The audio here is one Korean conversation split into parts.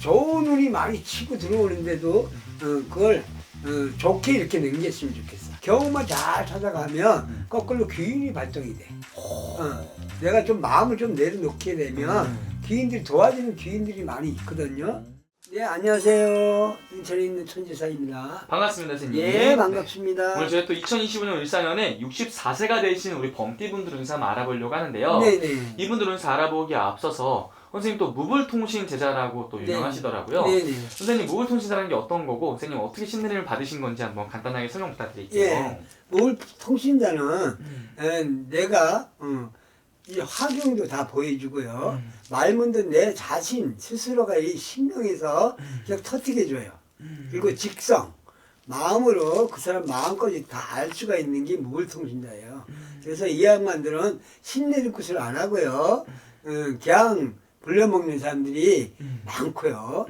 좋은 운이 많이 치고 들어오는데도 어, 그걸 어, 좋게 이렇게 넘겼으면 좋겠어. 경우만 잘 찾아가면 거꾸로 귀인이 발동이 돼. 어, 내가 좀 마음을 좀 내려놓게 되면 귀인들이 도와주는 귀인들이 많이 있거든요. 네 안녕하세요. 인천에 있는 천지사입니다. 반갑습니다, 선생님. 예 반갑습니다. 오늘 저희 또 2025년 을사년에 64세가 되신 우리 범띠분들 운세 한번 알아보려고 하는데요. 네네. 이분들 운세 알아보기에 앞서서 선생님 또 무불통신 제자라고 또 네. 유명하시더라고요. 네네. 선생님 무불통신이라는 게 어떤 거고 선생님 어떻게 신내림을 받으신 건지 한번 간단하게 설명 부탁드릴게요. 예. 뭘 통신자는 음. 에, 내가 어, 이 화경도 다 보여주고요. 음. 말문도 내 자신 스스로가 이 신명에서 음. 그냥 터뜨려 줘요. 그리고 직성 마음으로 그 사람 마음까지 다 알 수가 있는 게 무불통신자예요. 음. 그래서 이 양반들은 신내는 것을 안 하고요. 어, 그냥 불려먹는 사람들이 음. 많고요.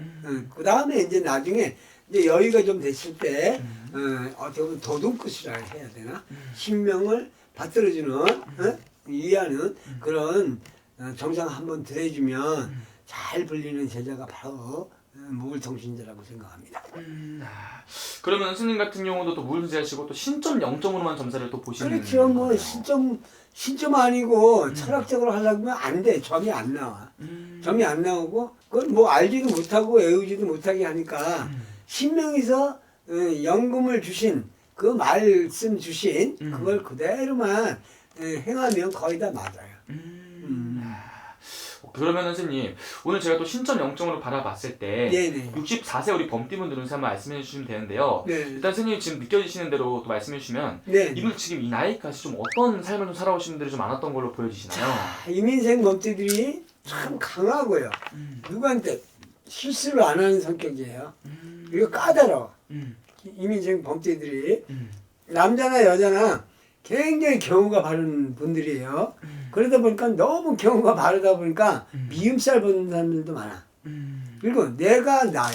그 다음에 이제 나중에 이제 여유가 좀 됐을 때 음. 어, 어떻게 보면 도둑끝이라 해야 되나? 신명을 받들어주는 어? 위하는 그런 어, 정상 한번 들어주면 잘 불리는 제자가 바로 어, 무불통신자라고 생각합니다. 아, 그러면 스님 같은 경우도 또 무불제하시고 또 신점 0점으로만 점사를 또 보시는 그렇죠. 뭐. 신점 신점 아니고 철학적으로 하려면 안 돼. 점이 안 나와. 음. 점이 안 나오고 그걸 뭐 알지도 못하고 외우지도 못하게 하니까 신명에서 어, 연금을 주신 그 말씀 주신 음. 그걸 그대로만 어, 행하면 거의 다 맞아요. 음. 아, 그러면 선생님 오늘 제가 또 신점 0점으로 바라봤을 때 네네. 64세 우리 범띠분들 운세 한번 말씀해 주시면 되는데요. 네. 일단 선생님 지금 느껴지시는 대로 또 말씀해 주시면 네. 이분 지금 이 나이까지 좀 어떤 삶을 좀 살아오신 분들이 좀 많았던 걸로 보여지시나요? 자, 이민생 범죄들이 참 강하고요. 누구한테 실수를 안 하는 성격이에요. 그리고 까다로워. 음. 이민생 범죄들이 음. 남자나 여자나 굉장히 경우가 바른 분들이에요. 그러다 보니까 너무 경우가 바르다 보니까 미움살 보는 사람들도 많아. 음. 그리고 내가 나야.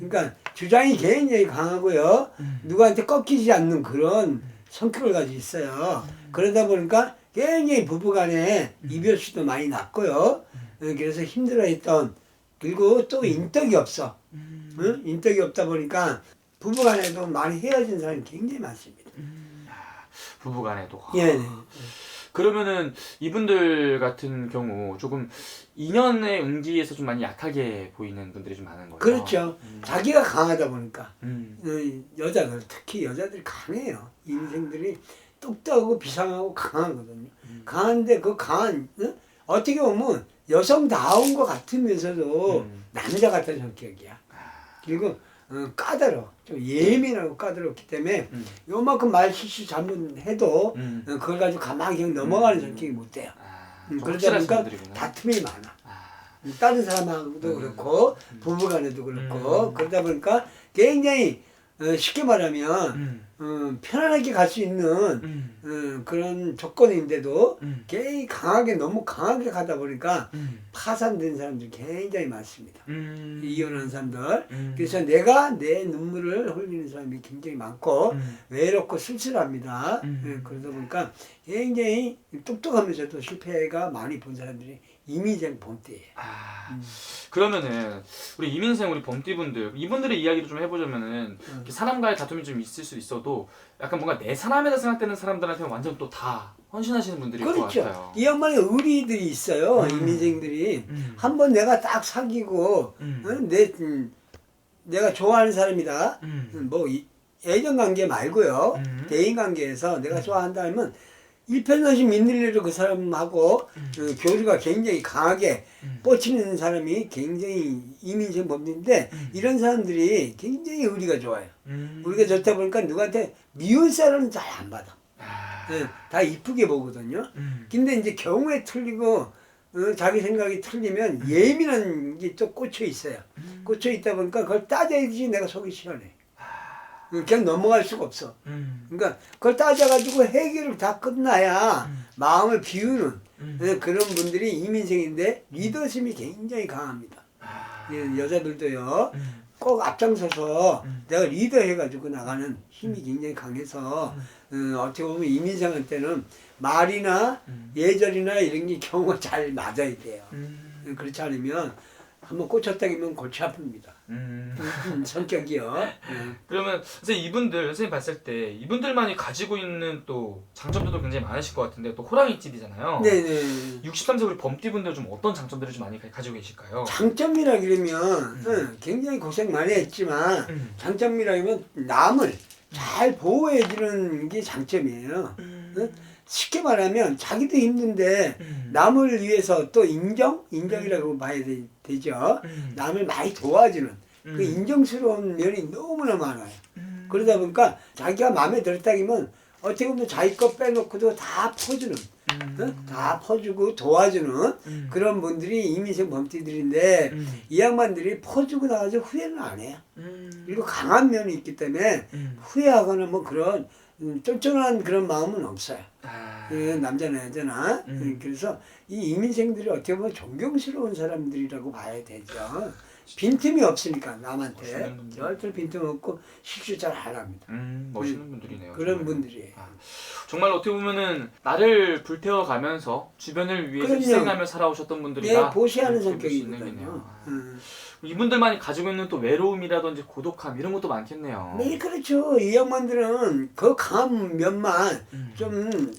그러니까 주장이 굉장히 강하고요. 누구한테 꺾이지 않는 그런 성격을 가지고 있어요. 그러다 보니까 굉장히 부부간에 이별수도 많이 났고요. 어, 그래서 힘들어했던 그리고 또 인덕이 없어. 응? 인덕이 없다 보니까 부부간에도 많이 헤어진 사람이 굉장히 많습니다. 부부간에도. 예. 네. 그러면은 이분들 같은 경우 조금 인연의 운기에서 좀 많이 약하게 보이는 분들이 좀 많은 거예요. 그렇죠. 자기가 강하다 보니까 음. 어, 여자들 특히 여자들이 강해요. 인생들이 똑똑하고 비상하고 강하거든요. 강한데 그 강한 어? 어떻게 보면 여성다운 것 같으면서도 음. 남자 같은 성격이야. 그리고 어, 까다로워. 좀 예민하고 까다롭기 때문에 음. 요만큼 말 실수 잘못해도 음. 어, 그걸 가지고 가만히 그냥 넘어가는 음. 성격이 못 돼요. 아, 음, 좀 그러다 보니까. 다툼이 많아. 아. 다른 사람하고도 음. 그렇고 부부간에도 그렇고 음. 그러다 보니까 굉장히 어, 쉽게 말하면 음. 어, 편안하게 갈 수 있는 음. 어, 그런 조건인데도 음. 굉장히 강하게 너무 강하게 가다 보니까 음. 파산된 사람들이 굉장히 많습니다. 음. 이혼한 사람들. 음. 그래서 내가 내 눈물을 흘리는 사람이 굉장히 많고 음. 외롭고 쓸쓸합니다. 음. 예, 그러다 보니까 굉장히 똑똑하면서도 실패가 많이 본 사람들이 이미생 본때예요. 아. 음. 그러면은 우리 이민생 우리 범띠분들 이분들의 이야기를 좀 해보자면은 음. 사람과의 다툼이 좀 있을 수 있어도 약간 뭔가 내 사람이라 생각되는 사람들한테 는 완전 또 다 헌신하시는 분들일 것 그렇죠. 같아요. 이 양반의 의리들이 있어요. 음. 이민생들이 음. 한번 내가 딱 사귀고 음. 어? 내 음, 내가 좋아하는 사람이다. 음. 음, 뭐 이- 애정 관계 말고요. 음. 대인 관계에서 내가 좋아한다면 일편단심 민들레로 그 사람하고 음. 어, 교류가 굉장히 강하게 음. 뻗치는 사람이 굉장히 이민생 범죄인데 음. 이런 사람들이 굉장히 의리가 좋아요. 음. 우리가 좋다 보니까 누구한테 미운 사람은 잘 안 받아. 아. 예, 다 이쁘게 보거든요. 음. 근데 이제 경우에 틀리고 어, 자기 생각이 틀리면 예민한 게 또 꽂혀 있어요. 음. 꽂혀 있다 보니까 그걸 따져야지 내가 속이 시원해. 어, 그냥 넘어갈 수가 없어. 음. 그러니까 그걸 따져가지고 해결을 다 끝나야 음. 마음을 비우는 음. 어, 그런 분들이 이민생인데 리더십이 굉장히 강합니다. 아. 예, 여자들도요. 음. 꼭 앞장서서 음. 내가 리더 해가지고 나가는 힘이 굉장히 강해서 음. 어, 어떻게 보면 이민생한테는 말이나 음. 예절이나 이런 게 경우가 잘 맞아야 돼요. 음. 그렇지 않으면 한번 꽂혔다기면 골치 아픕니다. 음. 음, 성격이요. 음. 그러면 선생님 이분들 선생님 봤을 때 이분들만이 가지고 있는 또 장점들도 굉장히 많으실 것 같은데 또 호랑이집이잖아요. 네네. 63세 우리 범띠분들 좀 어떤 장점들을 좀 많이 가- 가지고 계실까요? 장점이라 그러면 응, 굉장히 고생 많이 했지만 음. 장점이라면 남을 잘 보호해주는 게 장점이에요. 응? 쉽게 말하면 자기도 힘든데 음. 남을 위해서 또 인정? 인정이라고 봐야 되, 되죠. 음. 남을 많이 도와주는 그 음. 인정스러운 면이 너무나 많아요. 음. 그러다 보니까 자기가 마음에 들었다기면 어떻게 보면 자기 것 빼놓고도 다 퍼주는, 음. 응? 다 퍼주고 도와주는 음. 그런 분들이 이민생 범띠들인데 음. 이 양반들이 퍼주고 나서 후회는 안 해요. 음. 그리고 강한 면이 있기 때문에 음. 후회하거나 뭐 그런 음, 쫀쫀한 그런 마음은 없어요. 아. 그 남자나 여자나 음. 음, 그래서 이 이민생들이 어떻게 보면 존경스러운 사람들이라고 봐야 되죠. 빈틈이 없으니까 남한테 멋있는 분들. 절대 빈틈 없고 실수 잘 안 합니다. 음, 멋있는 분들이네요. 그런 정말. 분들이에요. 아, 정말 어떻게 보면은 나를 불태워 가면서 주변을 위해서 그럼요. 희생하며 살아오셨던 예, 분들이다. 보시하는 이렇게 볼수 있는 성격이거든요. 거네요. 아. 음. 이분들만이 가지고 있는 또 외로움이라든지 고독함 이런 것도 많겠네요. 네, 그렇죠. 이 양반들은 그 강한 면만 음. 좀 놓-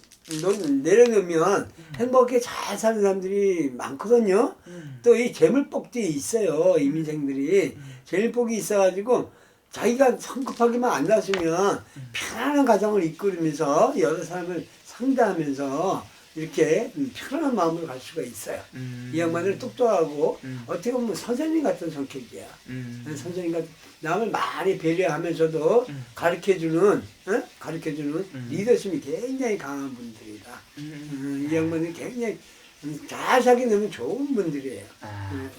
내려놓으면 행복하게 잘 사는 사람들이 많거든요. 음. 또이 재물복도 있어요. 이민생들이 재물복이 있어가지고 자기가 성급하게만 안 나서면 편안한 가정을 이끌면서 여러 사람을 상대하면서 이렇게 편안한 마음으로 갈 수가 있어요. 음. 이 양반은 똑똑하고 음. 어떻게 보면 선생님 같은 성격이야. 음. 선생님 같은 남을 많이 배려하면서도 음. 가르쳐주는 어? 가르쳐주는 음. 리더십이 굉장히 강한 분들이다. 음. 음, 이 양반은 굉장히 음, 잘 사귀 너면 좋은 분들이에요. 아. 음,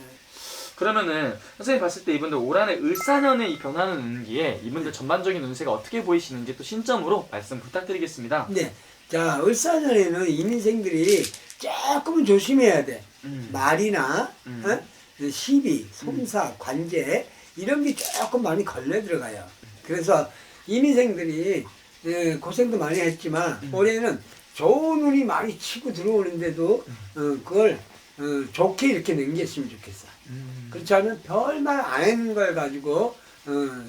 그러면은 선생님 봤을 때 이분들 올 한해 을사년의 이 변하는 운기에 이분들 전반적인 운세가 어떻게 보이시는지 또 신점으로 말씀 부탁드리겠습니다. 네. 자, 을사년에는 이민생들이 조금은 조심해야 돼. 음. 말이나, 음. 어? 시비, 솜사, 관제, 이런 게 조금 많이 걸려 들어가요. 그래서 이민생들이 예, 고생도 많이 했지만, 음. 올해는 좋은 운이 많이 치고 들어오는데도, 어, 그걸 어, 좋게 이렇게 넘겼으면 좋겠어. 음. 그렇지 않으면 별말 안 했는 걸 가지고, 어,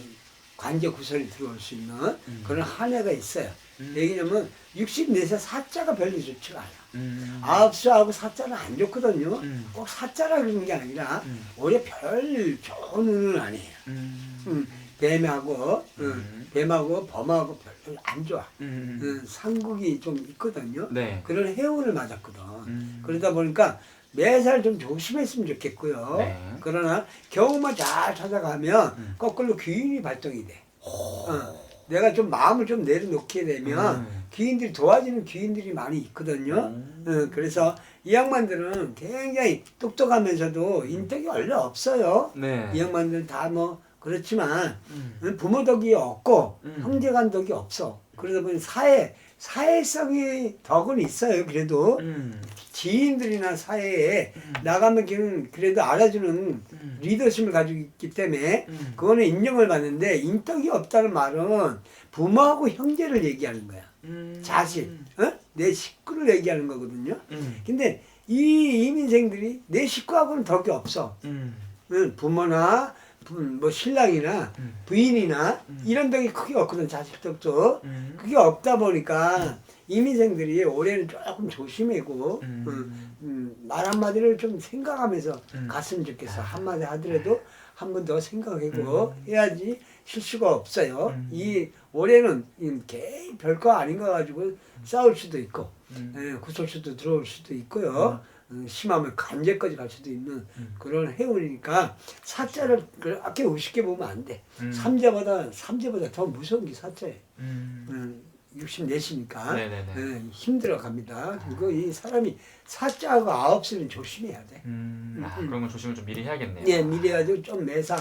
관제 구설이 들어올 수 있는 음. 그런 한 해가 있어요. 음. 왜냐면 64세 사자가 별로 좋지가 않아. 음. 아홉수하고 사자는 안 좋거든요. 음. 꼭 사자라 그러는 게 아니라 음. 오히려 별 좋은 운은 아니에요. 음. 음, 뱀하고 음. 음, 뱀하고 범하고 별로 안 좋아. 음. 음, 상국이 좀 있거든요. 네. 그런 해운을 맞았거든. 음. 그러다 보니까 매살 좀 조심했으면 좋겠고요. 네. 그러나 경우만 잘 찾아가면 음. 거꾸로 귀인이 발동이 돼. 어, 내가 좀 마음을 좀 내려놓게 되면 음. 귀인들이 도와주는 귀인들이 많이 있거든요. 음. 어, 그래서 이 양반들은 굉장히 똑똑하면서도 인덕이 원래 없어요. 네. 이 양반들은 다 뭐 그렇지만 음. 어, 부모 덕이 없고 음. 형제간 덕이 없어. 그러다 보니 사회 사회성의 덕은 있어요. 그래도 음. 지인들이나 사회에 음. 나가면 그냥 그래도 알아주는 음. 리더십을 가지고 있기 때문에 음. 그거는 인정을 받는데 인덕이 없다는 말은 부모하고 형제를 얘기하는 거야. 음. 자식, 어? 내 식구를 얘기하는 거거든요. 음. 근데 이 이민생들이 내 식구하고는 덕이 없어. 음. 응, 부모나 부- 뭐 신랑이나 음. 부인이나 음. 이런 덕이 크게 없거든 자식 덕도. 음. 그게 없다 보니까 이민생들이 올해는 조금 조심하고 음. 음, 음, 말 한마디를 좀 생각하면서 음. 갔으면 좋겠어. 한마디 하더라도 한 번 더 생각하고 해야지 실수가 없어요. 음. 이 올해는 이개 별거 아닌 거 가지고 싸울 수도 있고 음. 예, 구설수도 들어올 수도 있고요. 음, 심하면 간제까지 갈 수도 있는 음. 그런 해운이니까 사자를 그렇게 우습게 보면 안 돼. 음. 삼자보다 삼자보다 더 무서운 게 사자예요. 음. 음, 64시니까 네네네. 예, 힘들어 갑니다. 그리고 이 사람이 사자하고 아홉 수는 조심해야 돼. 음. 아, 음. 그런 건 조심을 좀 미리 해야겠네요. 예, 미래가지고 좀 매사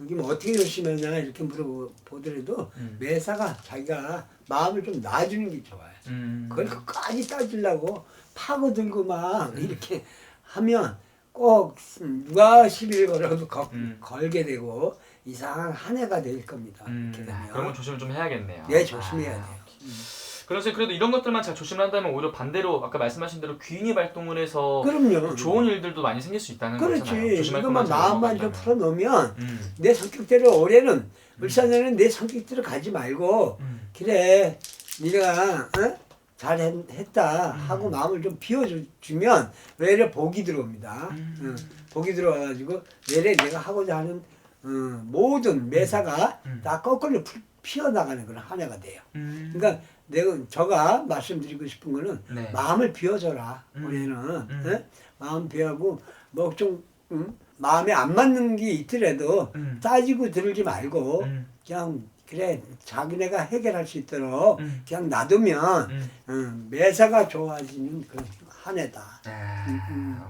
여기 뭐 어떻게 조심하냐 이렇게 물어보더라도 음. 매사가 자기가 마음을 좀 놔주는 게 좋아요. 음. 그걸 끝까지 따지려고 파고들고 막 이렇게 하면 꼭 누가 시비를 걸어도 거- 음. 걸게 되고 이상한 한 해가 될 겁니다. 음. 이렇게 아, 되면. 그런 건 조심을 좀 해야겠네요. 네, 조심해야 아, 돼요. 음. 그래서 그래도 이런 것들만 잘 조심을 한다면 오히려 반대로 아까 말씀하신 대로 귀인이 발동을 해서 그럼요. 좋은 일들도 많이 생길 수 있다는 거잖아요. 그렇지. 조심할 이것만 것만 마음만 좀. 풀어놓으면 음. 내 성격대로 올해는 울산에는 내 성격대로 가지 말고 음. 그래 네가 어? 잘 했다 음. 하고 마음을 좀 비워주면 외래 복이 들어옵니다. 음. 어, 복이 들어와가지고 외래 내가 하고자 하는 어, 모든 매사가 음. 다 거꾸로 풀- 피어나가는 그런 한 해가 돼요. 음. 그러니까 내가 저가 말씀드리고 싶은 거는 네. 마음을 비워줘라 음. 올해는 음. 예? 마음 비우고 뭐좀 마음에 안 맞는 게 있더라도 음. 따지고 들지 말고 음. 그냥 그래 자기네가 해결할 수 있도록 음. 그냥 놔두면 음. 음, 매사가 좋아지는 그런 한 해다. 아, 음, 음.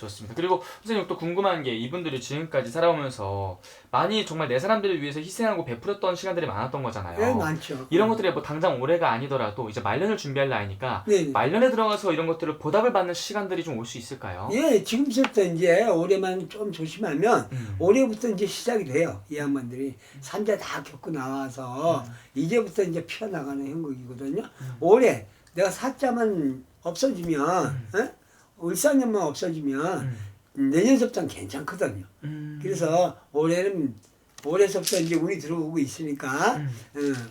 좋습니다. 그리고 선생님 또 궁금한 게 이분들이 지금까지 살아오면서 많이 정말 내 사람들을 위해서 희생하고 베풀었던 시간들이 많았던 거잖아요. 예, 많죠. 이런 것들이 뭐 당장 올해가 아니더라도 이제 말년을 준비할 나이니까 네, 네. 말년에 들어가서 이런 것들을 보답을 받는 시간들이 좀 올 수 있을까요? 예, 지금부터 이제 올해만 좀 조심하면 음. 올해부터 이제 시작이 돼요. 이 양반들이 산재 다 겪고 나와서 이제부터 이제 피어나가는 형국이거든요. 올해 내가 사자만 없어지면, 어? 울산년만 없어지면 음. 내년서부터는 괜찮거든요. 음. 그래서 올해는 올해서부터 이제 운이 들어오고 있으니까 음.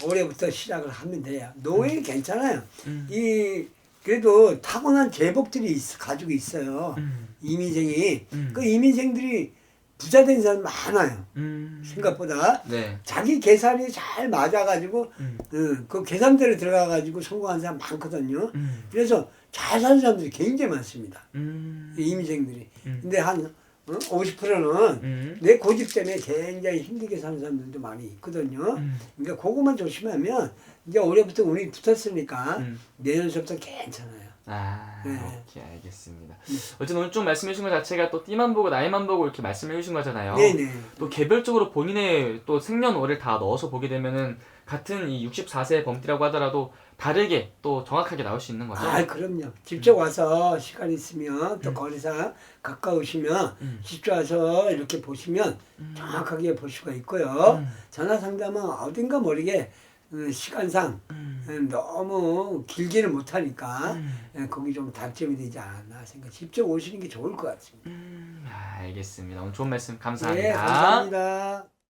어, 올해부터 시작을 하면 돼요. 노예는 괜찮아요. 음. 이 그래도 타고난 제복들이 있, 가지고 있어요. 음. 이민생이 음. 그 이민생들이 부자 된 사람 많아요. 음. 생각보다 네. 자기 계산이 잘 맞아가지고 음. 어, 그 계산대로 들어가가지고 성공한 사람 많거든요. 음. 그래서 잘 사는 사람들이 굉장히 많습니다. 음. 이 이민생들이. 음. 근데 한 어? 50%는 음. 내 고집 때문에 굉장히 힘들게 사는 사람들도 많이 있거든요. 음. 그러니까 그것만 조심하면 이제 올해부터 운이 붙었으니까 음. 내년서부터 괜찮아요. 아, 네. 오케이 알겠습니다. 어쨌든 오늘 좀 말씀해 주신 것 자체가 또 띠만 보고 나이만 보고 이렇게 말씀해 주신 거잖아요. 네네. 또 개별적으로 본인의 또 생년월일 다 넣어서 보게 되면은 같은 이 64세 범띠라고 하더라도 다르게 또 정확하게 나올 수 있는 거죠. 아, 그럼요. 직접 와서 시간 있으면 또 거리상 가까우시면 음. 직접 와서 이렇게 보시면 정확하게 볼 수가 있고요. 음. 전화 상담은 어딘가 모르게 어, 시간상 음. 어, 너무 길게는 못하니까 음. 어, 거기 좀 단점이 되지 않았나 생각. 직접 오시는 게 좋을 것 같습니다. 음, 아, 알겠습니다. 오늘 좋은 말씀 감사합니다. 네, 감사합니다.